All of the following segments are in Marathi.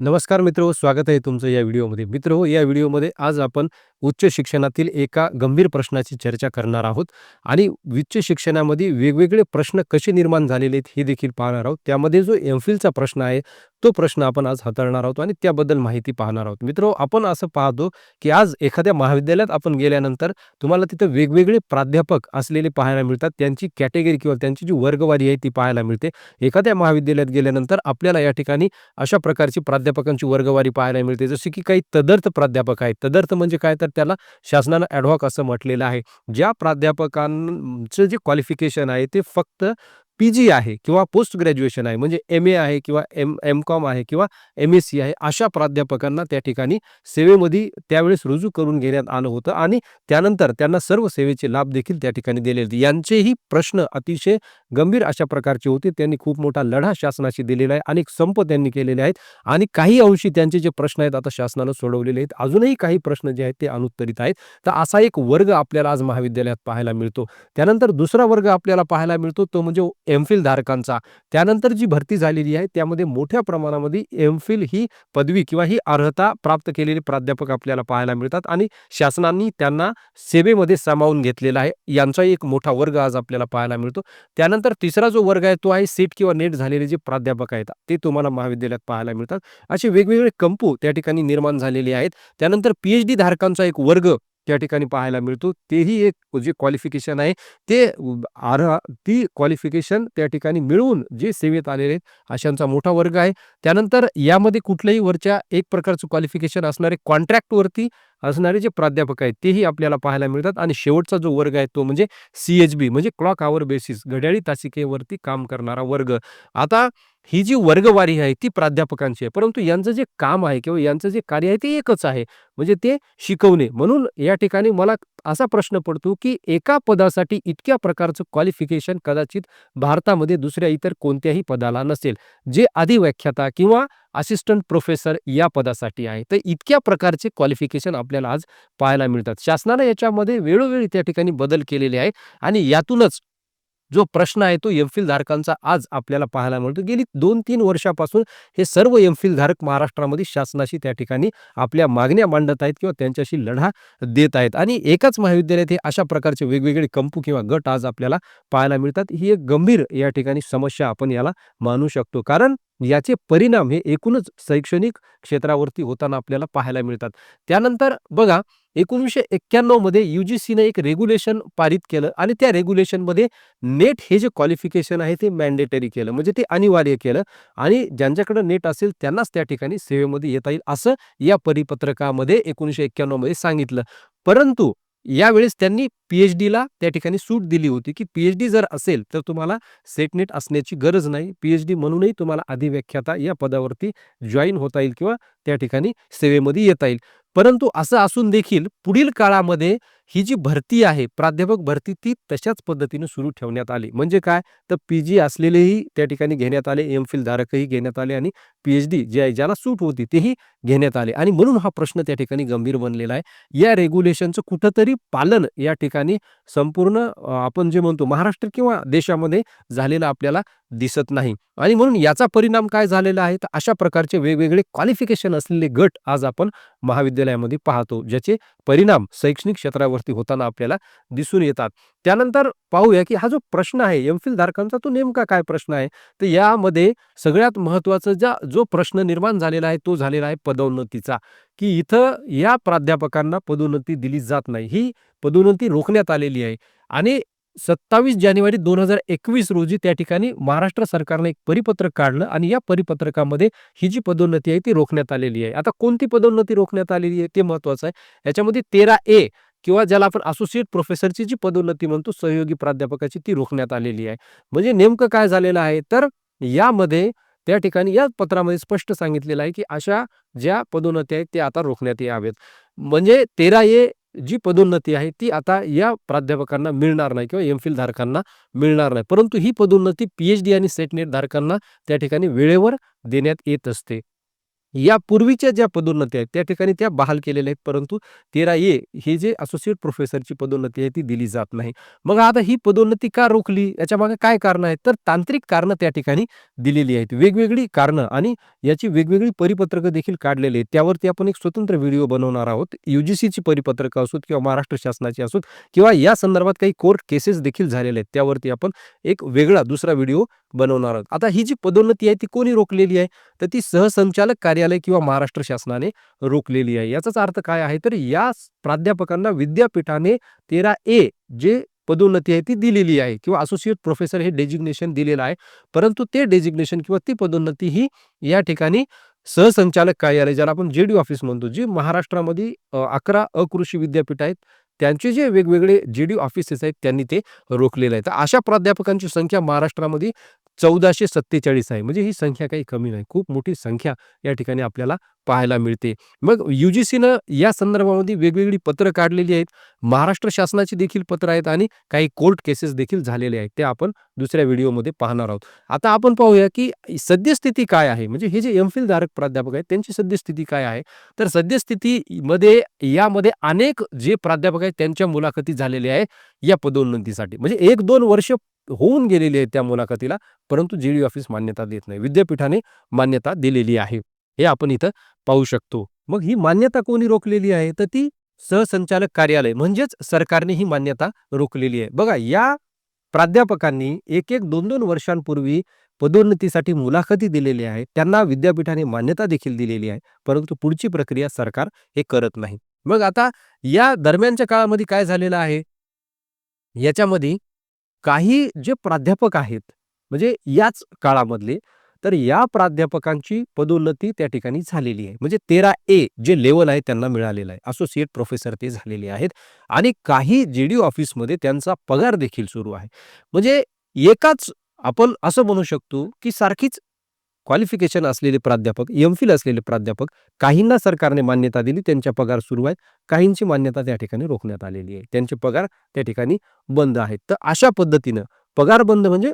नमस्कार मित्र स्वागत आहे तुमचं या व्हिडिओमध्ये. मित्र हो या व्हिडिओमध्ये आज आपण उच्च शिक्षणातील एका गंभीर प्रश्नाची चर्चा करणार आहोत आणि उच्च शिक्षणामध्ये वेगवेगळे प्रश्न कसे निर्माण झालेले आहेत हे देखील पाहणार आहोत. त्यामध्ये जो एम फिलचा प्रश्न आहे तो प्रश्न आपण आज हाताळणार आहोत आणि त्याबद्दल माहिती पाहणार आहोत. मित्र आपण असं पाहतो की आज एखाद्या महाविद्यालयात आपण गेल्यानंतर तुम्हाला तिथं वेगवेगळे प्राध्यापक असलेले पाहायला मिळतात. त्यांची कॅटेगरी किंवा त्यांची जी वर्गवारी आहे ती पाहायला मिळते. एखाद्या महाविद्यालयात गेल्यानंतर आपल्याला या ठिकाणी अशा प्रकारची प्राध्यापकांची वर्गवारी पाहायला मिळते. जसे की काही तदर्थ प्राध्यापक आहेत. तदर्थ म्हणजे काय? तर त्याला शासनानं ॲडव्हॉक असं म्हटलेलं आहे. ज्या प्राध्यापकांचं जे क्वालिफिकेशन आहे ते फक्त पी जी आहे किंवा पोस्ट ग्रॅज्युएशन आहे म्हणजे एम ए आहे किंवा एम एम कॉम आहे किंवा एम एस सी आहे अशा प्राध्यापकांना त्या ठिकाणी सेवेमध्ये त्यावेळेस रुजू करून घेण्यात आलं होतं आणि त्यानंतर त्यांना सर्व सेवेचे लाभ देखील त्या ठिकाणी दिले होते. यांचेही प्रश्न अतिशय गंभीर अशा प्रकारचे होते. त्यांनी खूप मोठा लढा शासनाशी दिलेला आहे अनेक संप त्यांनी केलेले आहेत आणि काही अंशी त्यांचे जे प्रश्न आहेत आता शासनानं सोडवलेले आहेत. अजूनही काही प्रश्न जे आहेत ते अनुत्तरित आहेत. तर असा एक वर्ग आपल्याला आज महाविद्यालयात पाहायला मिळतो. त्यानंतर दुसरा वर्ग आपल्याला पाहायला मिळतो तो म्हणजे एम फिल धारकांचा. त्यानंतर जी भरती झालेली आहे त्यामध्ये मोठ्या प्रमाणामध्ये एम फिल ही पदवी किंवा ही अर्हता प्राप्त केलेले प्राध्यापक आपल्याला पाहायला मिळतात आणि शासनांनी त्यांना सेवेमध्ये सामावून घेतलेला आहे. यांचा एक मोठा वर्ग आज आपल्याला पाहायला मिळतो. त्यानंतर तिसरा जो वर्ग आहे तो आहे सीट किंवा नेट झालेले जे प्राध्यापक आहेत ते तुम्हाला महाविद्यालयात पाहायला मिळतात. असे वेगवेगळे कंपू त्या ठिकाणी निर्माण झालेले आहेत. त्यानंतर पी डी धारकांचा एक वर्ग त्या ठिकाणी पाहायला मिळतो. तेही एक जे क्वालिफिकेशन आहे ते आर ती क्वालिफिकेशन त्या ठिकाणी मिळवून जे सेवेत आलेले आहेत अशांचा मोठा वर्ग आहे. त्यानंतर यामध्ये कुठल्याही वरच्या एक प्रकारचं क्वालिफिकेशन असणारे कॉन्ट्रॅक्टवरती असणारे जे प्राध्यापक आहेत तेही आपल्याला पाहायला मिळतात. आणि शेवटचा जो वर्ग आहे तो म्हणजे सी एच बी म्हणजे क्लॉक आवर बेसिस घड्याळी तासिकेवरती काम करणारा वर्ग. आता ही जी वर्गवारी आहे ती प्राध्यापकांची आहे. परंतु यांचं जे काम आहे किंवा यांचं जे कार्य आहे ते एकच आहे. म्हणजे ते शिकवणे. म्हणून या ठिकाणी मला असा प्रश्न पडतो की एका पदासाठी इतक्या प्रकारचं क्वालिफिकेशन कदाचित भारतामध्ये दुसऱ्या इतर कोणत्याही पदाला नसेल. जे अधिव्याख्याता किंवा असिस्टंट प्रोफेसर या पदासाठी आहे. तर इतक्या प्रकारचे क्वालिफिकेशन आपल्याला आज पाहायला मिळतात. शासनानं याच्यामध्ये वेळोवेळी त्या ठिकाणी बदल केलेले आहे. आणि यातूनच जो प्रश्न आहे तो एमफिल धारकांचा आज आपल्याला पाहायला मिळतो. गेली दोन तीन वर्षापासून हे सर्व एमफिल धारक महाराष्ट्रामध्ये शासनाशी त्या ठिकाणी आपल्या मागण्या मांडत आहेत किंवा त्यांच्याशी लढा देत आहेत. आणि एकाच महाविद्यालयात हे अशा प्रकारचे वेगवेगळे कंपू किंवा गट आज आपल्याला पाहायला मिळतात. ही एक गंभीर या ठिकाणी समस्या आपण याला मानू शकतो. कारण याचे परिणाम हे एकूणच शैक्षणिक क्षेत्रावरती होताना आपल्याला पाहायला मिळतात. त्यानंतर बघा एकोणीसशे एक्याण्णऊमध्ये यू जी सीने एक रेग्युलेशन पारित केलं आणि त्या रेग्युलेशनमध्ये नेट हे जे क्वालिफिकेशन आहे ते मॅन्डेटरी केलं. म्हणजे ते अनिवार्य केलं आणि ज्यांच्याकडे नेट असेल त्यांनाच त्या ठिकाणी सेवेमध्ये येता येईल असं या परिपत्रकामध्ये एकोणीसशे एक्क्याण्णवमध्ये सांगितलं. परंतु यावेळेस त्यांनी पी एच डीला त्या ठिकाणी सूट दिली होती की पी एच डी जर असेल तर तुम्हाला सेटनेट असण्याची गरज नाही. पी एच डी म्हणूनही तुम्हाला अधिव्याख्याता या पदावरती जॉईन होता येईल किंवा त्या ठिकाणी सेवेमध्ये येता येईल. परंतु असं असून देखील पुढील काळामध्ये ही जी भरती आहे प्राध्यापक भरती ती तशाच पद्धतीने सुरू ठेवण्यात आली. म्हणजे काय? तर पी जी असलेलेही त्या ठिकाणी घेण्यात आले एम फिल धारकही घेण्यात आले आणि पी एच डी जे आहे ज्याला सूट होती तेही घेण्यात आले. आणि म्हणून हा प्रश्न त्या ठिकाणी गंभीर बनलेला आहे. या रेग्युलेशनचं कुठंतरी पालन या ठिकाणी संपूर्ण आपण जे म्हणतो महाराष्ट्र किंवा देशामध्ये झालेलं आपल्याला दिसत नाही. आणि म्हणून याचा परिणाम काय झालेला आहे? तर अशा प्रकारचे वेगवेगळे क्वालिफिकेशन असलेले गट आज आपण महाविद्यालयामध्ये पाहतो. ज्याचे परिणाम शैक्षणिक क्षेत्रावरती होताना आपल्याला दिसून येतात. त्यानंतर पाहूया की हा जो प्रश्न आहे एमफिल धारकांचा तो नेमका काय प्रश्न आहे? तर यामध्ये सगळ्यात महत्त्वाचं ज्या जो प्रश्न निर्माण झालेला आहे तो झालेला आहे पदोन्नतीचा. की इथं या प्राध्यापकांना पदोन्नती दिली जात नाही. ही पदोन्नती रोखण्यात आलेली आहे. आणि सत्तावीस जानेवारी दोन हजार एकवीस रोजी त्या ठिकाणी महाराष्ट्र सरकारने एक परिपत्रक काढलं आणि या परिपत्रकामध्ये ही जी पदोन्नती आहे ती रोखण्यात आलेली आहे. आता कोणती पदोन्नती रोखण्यात आलेली आहे ते महत्वाचं आहे. याच्यामध्ये तेरा ए किंवा ज्याला आपण असोसिएट प्रोफेसरची जी पदोन्नती म्हणतो सहयोगी प्राध्यापकाची ती रोखण्यात आलेली आहे. म्हणजे नेमकं काय झालेलं आहे? तर यामध्ये त्या ठिकाणी या पत्रामध्ये स्पष्ट सांगितलेलं आहे की अशा ज्या पदोन्नती आहेत त्या आता रोखण्यात यावेत. म्हणजे तेरा ए जी पदोन्नती आहे ती आता या प्राध्यापकांना मिळणार नाही किंवा एम फिल धारकांना मिळणार नाही. परंतु ही पदोन्नती पी एच डी आणि सेटनेट धारकांना त्या ठिकाणी वेळेवर देण्यात येत असते. या पूर्वीच्या ज्या पदोन्नती आहेत त्या ठिकाणी त्या बहाल केलेल्या आहेत. परंतु तेरा ए हे जे असोसिएट प्रोफेसरची पदोन्नती आहे ती दिली जात नाही. मग आता ही पदोन्नती का रोखली? याच्या मागे काय कारणं आहेत? तर तांत्रिक कारणं त्या ठिकाणी दिलेली आहेत. वेगवेगळी कारणं आणि याची वेगवेगळी परिपत्रकं देखील काढलेली आहेत. त्यावरती आपण एक स्वतंत्र व्हिडिओ बनवणार आहोत. युजीसीची परिपत्रकं असोत किंवा महाराष्ट्र शासनाची असोत किंवा या संदर्भात काही कोर्ट केसेस देखील झालेले आहेत. त्यावरती आपण एक वेगळा दुसरा व्हिडिओ बनवणार आहोत. आता ही जी पदोन्नती आहे ती कोणी रोखलेली आहे? तर ती सहसंचालक कार्य कार्यालय किंवा महाराष्ट्र शासनाने रोखलेली आहे. याचाच अर्थ काय आहे तर या प्राध्यापकांना विद्यापीठाने तेरा ए जे पदोन्नती आहे ती दिलेली आहे किंवा असोसिएट प्रोफेसर हे डेजिग्नेशन दिलेलं आहे. परंतु ते डेजिग्नेशन किंवा ती पदोन्नती ही या ठिकाणी सहसंचालक कार्यालय ज्याला आपण जे डी ऑफिस म्हणतो जी महाराष्ट्रामध्ये अकरा अकृषी विद्यापीठ आहेत त्यांचे जे वेगवेगळे जेडी ऑफिसेस आहेत त्यांनी ते रोखलेलं आहे. तर अशा प्राध्यापकांची संख्या महाराष्ट्रामध्ये चौदाशे सत्तेचाळीस आहे. म्हणजे ही संख्या काही कमी नाही. खूप मोठी संख्या या ठिकाणी आपल्याला पाहायला मिळते. मग यू जी सीनं या संदर्भामध्ये वेगवेगळी पत्रं काढलेली आहेत. महाराष्ट्र शासनाची देखील पत्र आहेत आणि काही कोर्ट केसेस देखील झालेले आहेत. ते आपण दुसऱ्या व्हिडिओमध्ये पाहणार आहोत. आता आपण पाहूया की सद्यस्थिती काय आहे? म्हणजे हे जे एमफिल धारक प्राध्यापक आहेत त्यांची सद्यस्थिती काय आहे? तर सद्यस्थितीमध्ये यामध्ये अनेक जे प्राध्यापक आहेत त्यांच्या मुलाखती झालेल्या आहे या पदोन्नतीसाठी. म्हणजे एक दोन वर्ष होऊन गेलेली आहे त्या मुलाखतीला परंतु जीडी ऑफिस मान्यता देत नाही. विद्यापीठाने मान्यता दिलेली आहे. हे आपण इथं पाहू शकतो. मग ही मान्यता कोणी रोखलेली आहे? तर ती सहसंचालक कार्यालय म्हणजेच सरकारने ही मान्यता रोखलेली आहे. बघा या प्राध्यापकांनी एक एक दोन दोन वर्षांपूर्वी पदोन्नतीसाठी मुलाखती दिलेली आहे त्यांना विद्यापीठाने मान्यता देखील दिलेली आहे. परंतु पुढची प्रक्रिया सरकार हे करत नाही. मग आता या दरम्यानच्या काळामध्ये काय झालेलं आहे? याच्यामध्ये काही जे प्राध्यापक आहेत म्हणजे याच काळामधले तर या प्राध्यापकांची पदोन्नती त्या ठिकाणी झालेली आहे. म्हणजे तेरा ए जे लेवल आहे त्यांना मिळालेलं आहे. असोसिएट प्रोफेसर ते झालेले आहेत. आणि काही जे डी ऑफिसमध्ये त्यांचा पगार देखील सुरू आहे. म्हणजे एकाच आपण असं म्हणू शकतो की सारखीच क्वालिफिकेशन असलेले प्राध्यापक एम फिल असलेले प्राध्यापक काहींना सरकारने मान्यता दिली त्यांच्या पगार सुरू आहेत. काहींची मान्यता त्या ठिकाणी रोखण्यात आलेली आहे. त्यांचे पगार त्या ठिकाणी बंद आहेत. तर अशा पद्धतीनं पगार बंद म्हणजे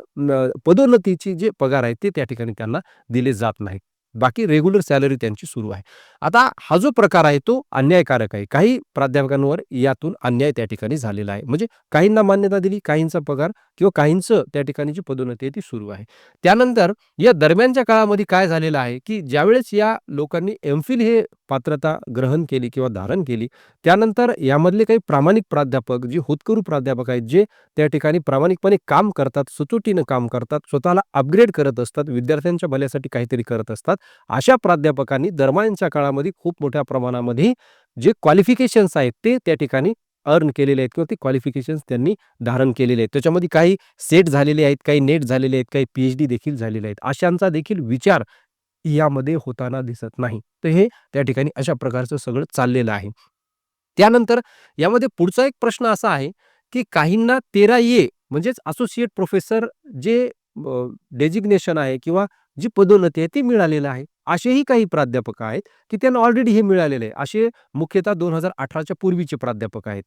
पदोन्नतीची जे पगार आहे ते त्या ठिकाणी त्यांना दिले जात नाहीत. बाकी रेग्युलर सॅलरी त्यांची सुरू आहे. आता हा जो प्रकार आहे तो अन्यायकारक आहे. काही प्राध्यापकांवर यातून अन्याय त्या ठिकाणी झालेला आहे. म्हणजे काहींना मान्यता दिली काहींचा पगार किंवा काहींचं त्या ठिकाणी जी पदोन्नती आहे ती सुरू आहे. त्यानंतर या दरम्यानच्या काळामध्ये काय झालेलं आहे की ज्यावेळेस या लोकांनी एमफिल हे पात्रता ग्रहण केली किंवा धारण केली त्यानंतर यामधले काही प्रामाणिक प्राध्यापक जे होतकरू प्राध्यापक आहेत जे त्या ठिकाणी प्रामाणिकपणे काम करतात सचोटीनं काम करतात स्वतःला अपग्रेड करत असतात विद्यार्थ्यांच्या भल्यासाठी काहीतरी करत असतात अशा प्राध्यापकांनी दरम्यानच्या काळामध्ये खूप मोठ्या प्रमाणामध्ये जे क्वालिफिकेशन्स आहेत ते त्या ठिकाणी अर्न केलेले आहेत किंवा ते क्वालिफिकेशन्स त्यांनी धारण केलेले आहेत. त्याच्यामध्ये काही सेट झालेले आहेत काही नेट झालेले आहेत काही पी एच डी देखील झालेले आहेत. अशांचा देखील विचार यामध्ये होताना दिसत नाही. तर हे त्या ठिकाणी अशा प्रकारचं सगळं चाललेलं आहे. त्यानंतर यामध्ये पुढचा एक प्रश्न असा आहे की काहींना तेरा ये म्हणजेच असोसिएट प्रोफेसर जे डेजिग्नेशन आहे किंवा जी पदोन्नती आहे ती मिळालेलं आहे. असेही काही प्राध्यापक आहेत की त्यांना ऑलरेडी हे मिळालेलं आहे. असे मुख्यतः दोन हजार अठराच्या पूर्वीचे प्राध्यापक आहेत.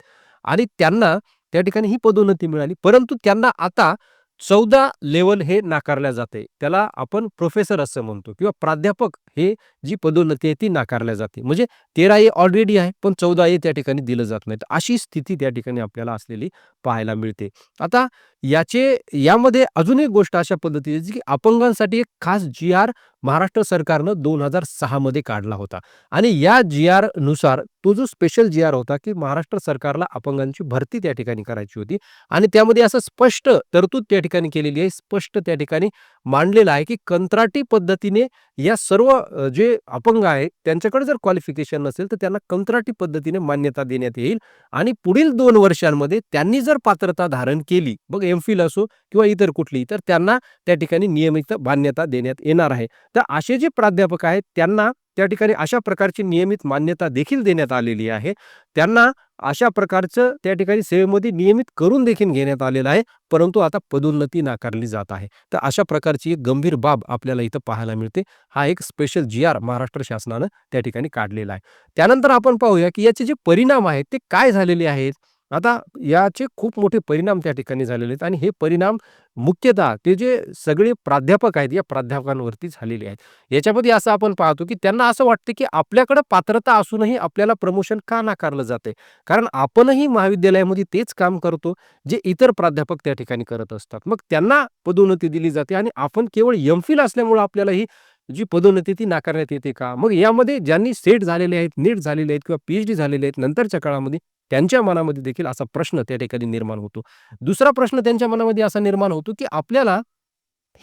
आणि त्यांना त्या ठिकाणी ही पदोन्नती मिळाली. परंतु त्यांना आता चौदा लेवल हे नाकारल्या जाते. त्याला आपण प्रोफेसर असं म्हणतो किंवा प्राध्यापक हे जी पदोन्नती आहे ती नाकारल्या जाते. म्हणजे तेरा ए ऑलरेडी आहे पण चौदा ए त्या ठिकाणी दिलं जात नाही अशी स्थिती त्या ठिकाणी आपल्याला असलेली पाहायला मिळते. आता याचे यामध्ये अजून एक गोष्ट अशा पद्धतीची की अपंगांसाठी एक खास जी आर महाराष्ट्र सरकारनं दोन हजार सहा मध्ये काढला होता. आणि या जी आरनुसार तो जो स्पेशल जी आर होता की महाराष्ट्र सरकारला अपंगांची भरती त्या ठिकाणी करायची होती. आणि त्यामध्ये असं स्पष्ट तरतूद त्या ठिकाणी केलेली आहे. स्पष्ट त्या ठिकाणी मांडलेलं आहे की कंत्राटी पद्धतीने या सर्व जे अपंग आहेत त्यांच्याकडे जर क्वालिफिकेशन नसेल तर त्यांना कंत्राटी पद्धतीने मान्यता देण्यात येईल आणि पुढील दोन वर्षांमध्ये त्यांनी जर पात्रता धारण केली मग एम फिल असो किंवा इतर कुठली तर त्यांना त्या ठिकाणी नियमित मान्यता देण्यात येणार आहे. तर असे जे प्राध्यापक आहेत त्यांना त्या ठिकाणी अशा प्रकारची नियमित मान्यता देखील देण्यात आलेली आहे. त्यांना अशा प्रकारचं त्या ठिकाणी सेवेमध्ये नियमित करून देखील घेण्यात आलेलं आहे. परंतु आता पदोन्नती नाकारली जात आहे. तर अशा प्रकारची एक गंभीर बाब आपल्याला इथं पाहायला मिळते. हा एक स्पेशल जी आर महाराष्ट्र शासनानं त्या ठिकाणी काढलेला आहे. त्यानंतर आपण पाहूया की याचे जे परिणाम आहेत ते काय झालेले आहेत? आता याचे खूप मोठे परिणाम त्या ठिकाणी झालेले आहेत आणि हे परिणाम मुख्यतः ते जे सगळे प्राध्यापक आहेत या प्राध्यापकांवरती झालेले आहेत. याच्यामध्ये असं आपण पाहतो, की त्यांना असं वाटतं, की आपल्याकडं पात्रता असूनही आपल्याला प्रमोशन का नाकारलं जातंय? कारण आपणही महाविद्यालयामध्ये तेच काम करतो, जे इतर प्राध्यापक त्या ठिकाणी करत असतात. मग त्यांना पदोन्नती दिली जाते आणि आपण केवळ एम-फिल असल्यामुळं आपल्याला ही जी पदोन्नती ती नाकारण्यात येते का? मग यामध्ये ज्यांनी सेट झालेले आहेत, नीट झालेले आहेत किंवा पी-एच-डी झालेले आहेत नंतरच्या काळामध्ये त्यांच्या मनामध्ये देखील असा प्रश्न त्या ठिकाणी निर्माण होतो. दुसरा प्रश्न त्यांच्या मनामध्ये असा निर्माण होतो, की आपल्याला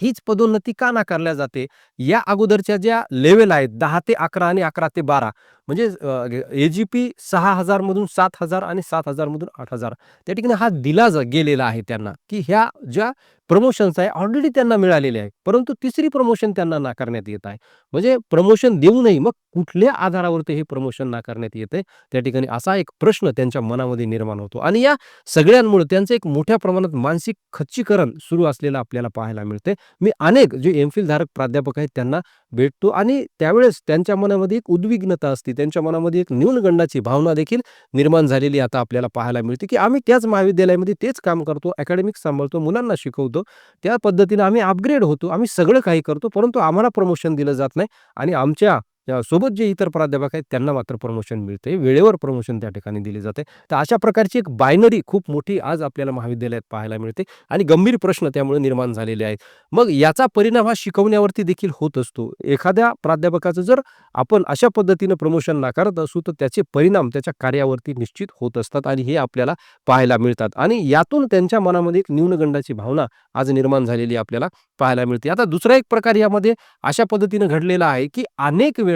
हीच पदोन्नती का नाकारल्या जाते? या अगोदरच्या ज्या लेवल आहेत दहा ते 11 आणि 11 ते 12 म्हणजे ए-जी-पी सहा हजारमधून सात हजार आणि सात हजारमधून आठ हजार त्या ठिकाणी हा दिला जा गेलेला आहे त्यांना, की ह्या ज्या प्रमोशन्स आहे ऑलरेडी त्यांना मिळालेले आहे. परंतु तिसरी प्रमोशन त्यांना नाकारण्यात येत आहे. म्हणजे प्रमोशन देऊनही मग कुठल्या आधारावरती हे प्रमोशन नाकारण्यात येतंय? त्या ठिकाणी असा एक प्रश्न त्यांच्या मनामध्ये निर्माण होतो आणि या सगळ्यांमुळे त्यांचं एक मोठ्या प्रमाणात मानसिक खच्चीकरण सुरू असलेलं आपल्याला पाहायला मिळते मी अनेक जे एम धारक प्राध्यापक आहेत त्यांना भेटतो आणि त्यावेळेस त्यांच्या मनामध्ये एक उद्विग्नता असते. त्यांच्या मनामध्ये एक न्यूनगंडाची भावना देखील निर्माण झालेली आता आपल्याला पाहायला मिळते, की आम्ही त्याच महाविद्यालयामध्ये तेच काम करतो, अकॅडमिक्स सांभाळतो, मुलांना शिकवतो. त्या पद्धतीनं आम्ही अपग्रेड होतो. आम्ही सगळं काही करतो, परंतु आम्हाला प्रमोशन दिलं जात नाही आणि आमच्या सोबत जे इतर प्राध्यापक आहेत त्यांना मात्र प्रमोशन मिळते वेळेवर प्रमोशन त्या ठिकाणी दिले जाते. तर अशा प्रकारची एक बायनरी खूप मोठी आज आपल्याला महाविद्यालयात पाहायला मिळते आणि गंभीर प्रश्न त्यामुळे निर्माण झालेले आहेत. मग याचा परिणाम हा शिकवण्यावरती देखील होत असतो. एखाद्या प्राध्यापकाचं जर आपण अशा पद्धतीनं प्रमोशन नाकारत असू, तर त्याचे परिणाम त्याच्या कार्यावरती निश्चित होत असतात आणि हे आपल्याला पाहायला मिळतात आणि यातून त्यांच्या मनामध्ये एक न्यूनगंडाची भावना आज निर्माण झालेली आपल्याला पाहायला मिळते. आता दुसरा एक प्रकार यामध्ये अशा पद्धतीनं घडलेला आहे, की अनेक वेळा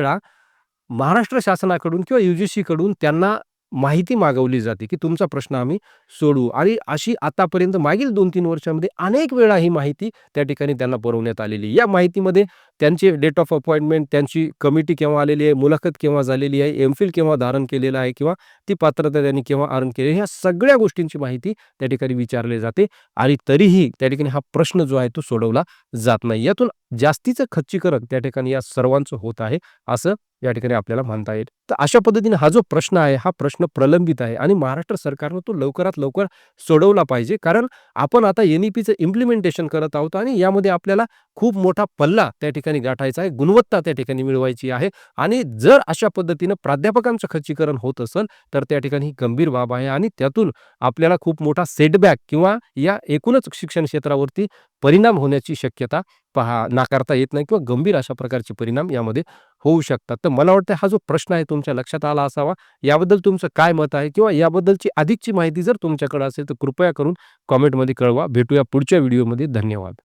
महाराष्ट्र शासनाकडून किंवा यू-जी-सीकडून त्यांना माहिती मागवली जाते, की तुमचा प्रश्न आम्ही सोडवू. आणि अशी आतापर्यंत मागील 2-3 वर्षामध्ये अनेक वेळा ही माहिती त्या ठिकाणी त्यांना पुरवण्यात आलेली या माहितीमध्ये त्यांचे डेट ऑफ अपॉइंटमेंट, त्यांची कमिटी केव्हा आलेली आहे, मुलाखत केव्हा झालेली आहे, एम-फिल केव्हा धारण केलेलं आहे किंवा ती पात्रता त्यांनी केव्हा अर्न केली, ह्या सगळ्या गोष्टींची माहिती त्या ठिकाणी विचारली जाते आणि तरीही त्या ठिकाणी हा प्रश्न जो आहे तो सोडवला जात नाही. यातून जास्तीचं खच्चीकरण त्या ठिकाणी या सर्वांचं होत आहे, असं या ठिकाणी आपल्याला म्हणता येईल. तर अशा पद्धतीने हा जो प्रश्न आहे, हा प्रश्न प्रलंबित आहे आणि महाराष्ट्र सरकारनं तो लवकरात लवकर सोडवला पाहिजे. कारण आपण आता एन-ई-पीचं इम्प्लिमेंटेशन करत आहोत आणि यामध्ये आपल्याला खूप मोठा पल्ला त्या ठिकाणी ठिकाणी गाठायचा आहे, गुणवत्ता त्या ठिकाणी मिळवायची आहे आणि जर अशा पद्धतीनं प्राध्यापकांचं खच्चीकरण होत असेल, तर त्या ठिकाणी ही गंभीर बाब आहे आणि त्यातून आपल्याला खूप मोठा सेटबॅक किंवा या एकूणच शिक्षण क्षेत्रावरती परिणाम होण्याची शक्यता पहा नाकारता येत नाही किंवा गंभीर अशा प्रकारचे परिणाम यामध्ये होऊ शकतात. तर मला वाटतं हा जो प्रश्न आहे तुमच्या लक्षात आला असावा. याबद्दल तुमचं काय मत आहे किंवा याबद्दलची अधिकची माहिती जर तुमच्याकडे असेल, तर कृपया करून कॉमेंटमध्ये कळवा. भेटूया पुढच्या व्हिडिओमध्ये. धन्यवाद.